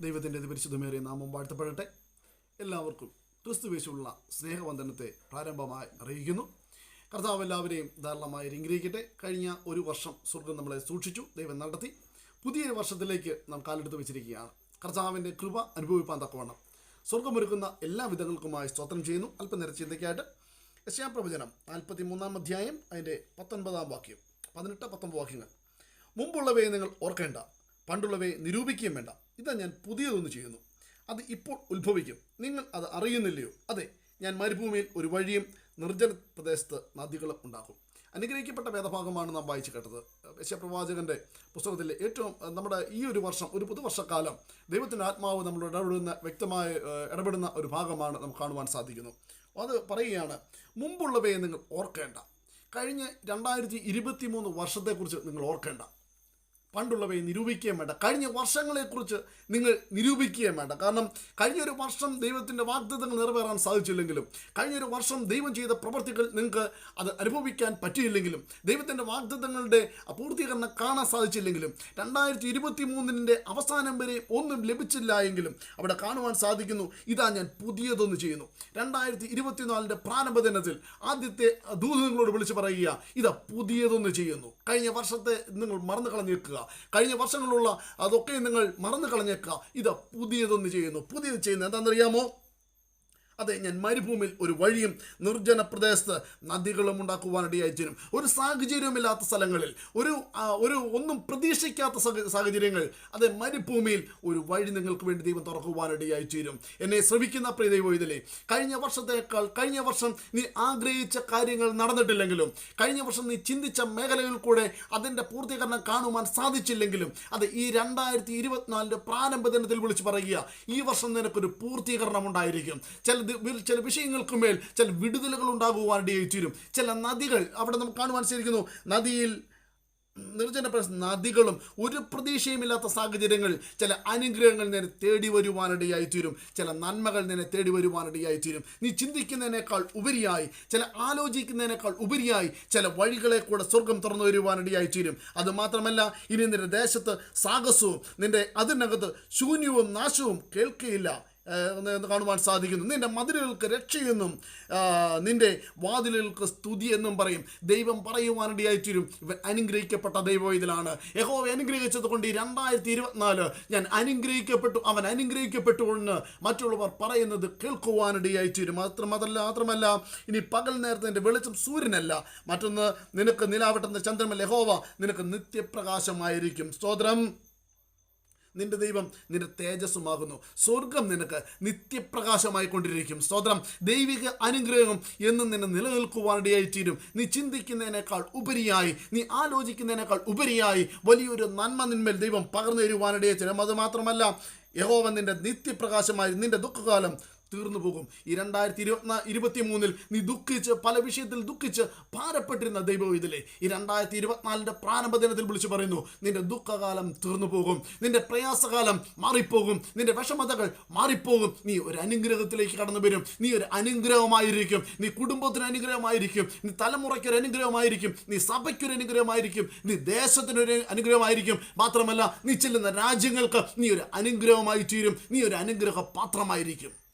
ദൈവത്തിന്റെ പരിശുദ്ധമേറിയ നാമം വാഴ്ത്തപ്പെടട്ടെ. എല്ലാവർക്കും ക്രിസ്തുവേശുള്ള സ്നേഹവന്ദനത്തെ പ്രാരംഭമായി അറിയിക്കുന്നു. കർത്താവ് എല്ലാവരെയും ധാരാളമായി അനുഗ്രഹിക്കട്ടെ. കഴിഞ്ഞ ഒരു വർഷം സ്വർഗം നമ്മളെ സൂക്ഷിച്ചു ദൈവം നടത്തി. പുതിയൊരു വർഷത്തിലേക്ക് നാം കാലെടുത്ത് വെച്ചിരിക്കുകയാണ്. കർത്താവിന്റെ കൃപ അനുഭവിപ്പാൻ തക്കവണ്ണം. സ്വർഗമൊരുക്കുന്ന എല്ലാ വിധങ്ങൾക്കുമായി സ്തോത്രം ചെയ്യുന്നു. അല്പനേര ചിന്തയ്ക്കായിട്ട് യശയാപ്രവചനം നാൽപ്പത്തി മൂന്നാം അധ്യായം അതിന്റെ പത്തൊൻപതാം വാക്യം. പതിനെട്ട് പത്തൊമ്പത് വാക്യങ്ങൾ. മുമ്പുള്ളവയെ നിങ്ങൾ ഓർക്കേണ്ട പണ്ടുള്ളവയെ നിരൂപിക്കുകയും വേണ്ട. ഇതാ ഞാൻ പുതിയതൊന്ന് ചെയ്യുന്നു. അത് ഇപ്പോൾ ഉത്ഭവിക്കും. നിങ്ങൾ അത് അറിയുന്നില്ലയോ? അതെ ഞാൻ മരുഭൂമിയിൽ ഒരു വഴിയും നിർജന പ്രദേശത്ത് നദികളും ഉണ്ടാക്കും. അനുഗ്രഹിക്കപ്പെട്ട വേദഭാഗമാണ് നാം വായിച്ചു കേട്ടത്. യശപ്രവാചകന്റെ പുസ്തകത്തിലെ ഏറ്റവും നമ്മുടെ ഈ ഒരു വർഷം ഒരു പുതുവർഷക്കാലം ദൈവത്തിന്റെ ആത്മാവ് നമ്മൾ ഇടപെടുന്ന വ്യക്തമായ ഇടപെടുന്ന ഒരു ഭാഗമാണ് നമുക്ക് കാണുവാൻ സാധിക്കുന്നു. അത് പറയുകയാണ് മുമ്പുള്ളവയെ നിങ്ങൾ ഓർക്കേണ്ട. കഴിഞ്ഞ രണ്ടായിരത്തി ഇരുപത്തി മൂന്ന് വർഷത്തെക്കുറിച്ച് നിങ്ങൾ ഓർക്കേണ്ട. പണ്ടുള്ളവയെ നിരൂപിക്കുകയും വേണ്ട. കഴിഞ്ഞ വർഷങ്ങളെക്കുറിച്ച് നിങ്ങൾ നിരൂപിക്കുകയും വേണ്ട. കാരണം കഴിഞ്ഞൊരു വർഷം ദൈവത്തിന്റെ വാഗ്ദത്തങ്ങൾ നിറവേറാൻ സാധിച്ചില്ലെങ്കിലും കഴിഞ്ഞൊരു വർഷം ദൈവം ചെയ്ത പ്രവർത്തികൾ നിങ്ങൾക്ക് അത് അനുഭവിക്കാൻ പറ്റിയില്ലെങ്കിലും ദൈവത്തിന്റെ വാഗ്ദത്തങ്ങളുടെ പൂർത്തീകരണം കാണാൻ സാധിച്ചില്ലെങ്കിലും രണ്ടായിരത്തി ഇരുപത്തി മൂന്നിന്റെ അവസാനം വരെ ഒന്നും ലഭിച്ചില്ല എങ്കിലും അവിടെ കാണുവാൻ സാധിക്കുന്നു ഇതാ ഞാൻ പുതിയതൊന്ന് ചെയ്യുന്നു. രണ്ടായിരത്തി ഇരുപത്തിനാലിന്റെ പ്രാരംഭ ദിനത്തിൽ ആദ്യത്തെ ദൂത് നിങ്ങളോട് വിളിച്ച് പറയുക ഇതാ പുതിയതൊന്ന് ചെയ്യുന്നു. കഴിഞ്ഞ വർഷത്തെ നിങ്ങൾ മറന്നു കളഞ്ഞേക്കുക കഴിഞ്ഞ വർഷങ്ങളുള്ള അതൊക്കെ നിങ്ങൾ മറന്നു കളഞ്ഞേക്കുക. ഇത് പുതിയതൊന്ന് ചെയ്യുന്നു. പുതിയത് ചെയ്യുന്നത് എന്താണെന്നറിയാമോ? അതെ ഞാൻ മരുഭൂമിയിൽ ഒരു വഴിയും നിർജന പ്രദേശത്ത് നദികളും ഉണ്ടാക്കുവാനിടയായി ചേരും. ഒരു സാഹചര്യമില്ലാത്ത സ്ഥലങ്ങളിൽ ഒരു ഒരു ഒന്നും പ്രതീക്ഷിക്കാത്ത സാഹചര്യങ്ങൾ അതെ മരുഭൂമിയിൽ ഒരു വഴി നിങ്ങൾക്ക് വേണ്ടി ദൈവം തുറക്കുവാനിടയായി ചേരും. എന്നെ ശ്രമിക്കുന്ന പ്രിയ ദൈവം ഇതിലെ കഴിഞ്ഞ വർഷത്തേക്കാൾ കഴിഞ്ഞ വർഷം നീ ആഗ്രഹിച്ച കാര്യങ്ങൾ നടന്നിട്ടില്ലെങ്കിലും കഴിഞ്ഞ വർഷം നീ ചിന്തിച്ച മേഖലകളിൽ കൂടെ അതിന്റെ പൂർത്തീകരണം കാണുവാൻ സാധിച്ചില്ലെങ്കിലും അത് ഈ രണ്ടായിരത്തി ഇരുപത്തിനാലിന്റെ പ്രാരംഭ ദിനത്തിൽ വിളിച്ച് പറയുക ഈ വർഷം നിനക്കൊരു പൂർത്തീകരണം ഉണ്ടായിരിക്കും. ചില ചില വിഷയങ്ങൾക്ക് മേൽ ചില വിടുതലുകൾ ഉണ്ടാകുവാനിടയായി തീരും ചില നദികൾ അവിടെ നമുക്ക് കാണുവാൻ സാധിക്കുന്നു. നദിയിൽ നിർജന നദികളും ഒരു പ്രതീക്ഷയുമില്ലാത്ത സാഹചര്യങ്ങൾ ചില അനുഗ്രഹങ്ങൾ നിന്നെ തേടി വരുവാനിടയായി തീരും ചില നന്മകൾ നിന്നെ തേടി വരുവാനിടയായി തീരും നീ ചിന്തിക്കുന്നതിനേക്കാൾ ഉപരിയായി ചില ആലോചിക്കുന്നതിനേക്കാൾ ഉപരിയായി ചില വഴികളെ കൂടെ സ്വർഗം തുറന്നു വരുവാനിടയായി തീരും അത് ഇനി നിന്റെ ദേശത്ത് സാഹസവും നിന്റെ അതിനകത്ത് ശൂന്യവും നാശവും കേൾക്കുകയില്ല കാണുവാൻ സാധിക്കുന്നു. നിന്റെ മതിലുകൾക്ക് രക്ഷയെന്നും നിന്റെ വാതിലുകൾക്ക് സ്തുതി എന്നും പറയും. ദൈവം പറയുവാനിടയായി തീരും. ഇവൻ അനുഗ്രഹിക്കപ്പെട്ട ദൈവം ഇതിലാണ്. യഹോവ അനുഗ്രഹിച്ചത് കൊണ്ട് ഈ രണ്ടായിരത്തി ഇരുപത്തിനാല് ഞാൻ അനുഗ്രഹിക്കപ്പെട്ടു അവൻ അനുഗ്രഹിക്കപ്പെട്ടു എന്ന് മറ്റുള്ളവർ പറയുന്നത് കേൾക്കുവാനിടയായി തീരും. മാത്രം അതല്ല മാത്രമല്ല ഇനി പകൽ നേരത്തെ നിന്റെ വെളിച്ചം സൂര്യനല്ല. മറ്റൊന്ന് നിനക്ക് നിലാവട്ടുന്ന ചന്ദ്രമല്ല യഹോവ. നിനക്ക് നിത്യപ്രകാശമായിരിക്കും. സ്തോത്രം. നിന്റെ ദൈവം നിന്റെ തേജസ്സുമാകുന്നു. സ്വർഗം നിനക്ക് നിത്യപ്രകാശമായി കൊണ്ടിരിക്കും സ്തോത്രം. ദൈവിക അനുഗ്രഹം എന്നും നിന്നെ നിലനിൽക്കുവാനിടയായി തീരും. നീ ചിന്തിക്കുന്നതിനേക്കാൾ ഉപരിയായി നീ ആലോചിക്കുന്നതിനേക്കാൾ ഉപരിയായി വലിയൊരു നന്മ നിന്മേൽ ദൈവം പകർന്നു തരുവാനിടയായി തീരും. അത് മാത്രമല്ല യഹോവൻ നിന്റെ നിത്യപ്രകാശമായി നിന്റെ ദുഃഖകാലം തീർന്നു പോകും. ഈ രണ്ടായിരത്തി ഇരുപത്തിനാ ഇരുപത്തി മൂന്നിൽ നീ ദുഃഖിച്ച് പല വിഷയത്തിൽ ദുഃഖിച്ച് ഭാരപ്പെട്ടിരുന്ന ദൈവം ഇതിലെ. ഈ രണ്ടായിരത്തി ഇരുപത്തിനാലിന്റെ പ്രാരംഭ ദിനത്തിൽ വിളിച്ചു പറയുന്നു നിന്റെ ദുഃഖകാലം തീർന്നു പോകും. നിന്റെ പ്രയാസകാലം മാറിപ്പോകും. നിന്റെ വിഷമതകൾ മാറിപ്പോകും. നീ ഒരു അനുഗ്രഹത്തിലേക്ക് കടന്നു വരും. നീ ഒരു അനുഗ്രഹമായിരിക്കും. നീ കുടുംബത്തിന് അനുഗ്രഹമായിരിക്കും. നീ തലമുറയ്ക്കൊരു അനുഗ്രഹമായിരിക്കും. നീ സഭയ്ക്കൊരു അനുഗ്രഹമായിരിക്കും. നീ ദേശത്തിനൊരു അനുഗ്രഹമായിരിക്കും. മാത്രമല്ല നീ ചെല്ലുന്ന രാജ്യങ്ങൾക്ക് നീ ഒരു അനുഗ്രഹമായി തീരും. നീ ഒരു അനുഗ്രഹ പാത്രമായിരിക്കും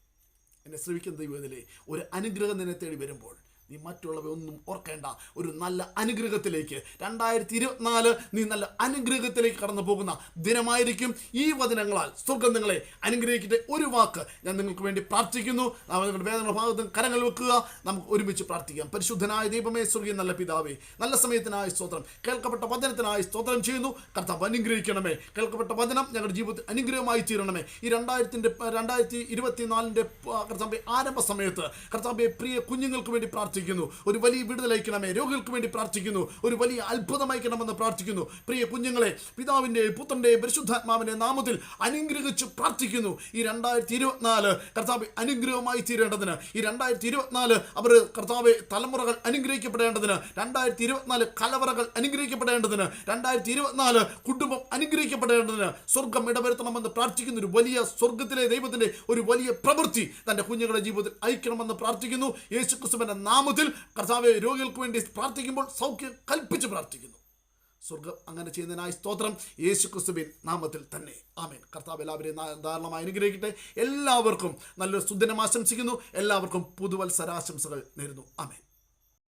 എന്നെ ശ്രമിക്കുന്ന ദൈവത്തിലെ ഒരു അനുഗ്രഹം നിന്നെ തേടി വരുമ്പോൾ നീ മറ്റുള്ളവയൊന്നും ഓർക്കേണ്ട. ഒരു നല്ല അനുഗ്രഹത്തിലേക്ക്. രണ്ടായിരത്തി ഇരുപത്തിനാല് നീ നല്ല അനുഗ്രഹത്തിലേക്ക് കടന്നു പോകുന്ന ദിനമായിരിക്കും ഈ വചനങ്ങളാൽ. സ്വർഗം നിങ്ങളെ അനുഗ്രഹിക്കട്ടെ ഒരു വാക്ക്. ഞാൻ നിങ്ങൾക്ക് വേണ്ടി പ്രാർത്ഥിക്കുന്നു. നിങ്ങളുടെ വേദന ഭാഗത്ത് കരങ്ങൾ വെക്കുക. നമുക്ക് ഒരുമിച്ച് പ്രാർത്ഥിക്കാം. പരിശുദ്ധനായ ദീപമേ സ്വർഗീയ നല്ല പിതാവേ നല്ല സമയത്തിനായി സ്തോത്രം. കേൾക്കപ്പെട്ട വചനത്തിനായി സ്തോത്രം ചെയ്യുന്നു. കർത്താവ് അനുഗ്രഹിക്കണമേ. കേൾക്കപ്പെട്ട വചനം ഞങ്ങളുടെ ജീവിതത്തിൽ അനുഗ്രഹമായി തീരണമേ. ഈ രണ്ടായിരത്തിന്റെ രണ്ടായിരത്തി ഇരുപത്തിനാലിന്റെ കർത്താവ് ആരംഭ സമയത്ത് കർത്താവ് പ്രിയ കുഞ്ഞുങ്ങൾക്ക് വേണ്ടി പ്രാർത്ഥിക്കുന്നു. ഒരു വലിയ വിടുതലയക്കണമേ രോഗികൾക്ക് വേണ്ടി പ്രാർത്ഥിക്കുന്നു. ഒരു വലിയ അത്ഭുതം അയക്കണമെന്ന് പ്രാർത്ഥിക്കുന്നു. പ്രിയ കുഞ്ഞുങ്ങളെ പിതാവിന്റെ പുത്രന്റെ പരിശുദ്ധാത്മാവിന്റെ നാമത്തിൽ അനുഗ്രഹിച്ച് പ്രാർത്ഥിക്കുന്നു. ഈ രണ്ടായിരത്തി ഇരുപത്തിനാല് കർത്താവ് അനുഗ്രഹമായി തീരേണ്ടതിന് ഈ രണ്ടായിരത്തി ഇരുപത്തിനാല് അവർ കർത്താവ് തലമുറകൾ അനുഗ്രഹിക്കപ്പെടേണ്ടതിന് രണ്ടായിരത്തി ഇരുപത്തിനാല് കലവറകൾ അനുഗ്രഹിക്കപ്പെടേണ്ടതിന് രണ്ടായിരത്തി ഇരുപത്തിനാല് കുടുംബം അനുഗ്രഹിക്കപ്പെടേണ്ടതിന് സ്വർഗം ഇടവരുത്തണമെന്ന് പ്രാർത്ഥിക്കുന്ന ഒരു വലിയ സ്വർഗത്തിലെ ദൈവത്തിന്റെ ഒരു വലിയ പ്രവൃത്തി തന്റെ കുഞ്ഞുങ്ങളുടെ ജീവിതത്തിൽ അയക്കണമെന്ന് പ്രാർത്ഥിക്കുന്നു. യേശു ക്രിസ്തുവിന്റെ നാമത്തിൽ കർത്താവ് രോഗികൾക്ക് വേണ്ടി പ്രാർത്ഥിക്കുമ്പോൾ സൗഖ്യം കൽപ്പിച്ച് പ്രാർത്ഥിക്കുന്നു. സ്വർഗം അങ്ങനെ ചെയ്യുന്നതിനായി സ്തോത്രം. യേശു ക്രിസ്തുബിൻ നാമത്തിൽ തന്നെ. ആമേൻ. കർത്താവ് എല്ലാവരെയും ധാരണമായി അനുഗ്രഹിക്കട്ടെ. എല്ലാവർക്കും നല്ലൊരു സുദിനം ആശംസിക്കുന്നു. എല്ലാവർക്കും പുതുവത്സരാശംസകൾ നേരുന്നു. ആമേൻ.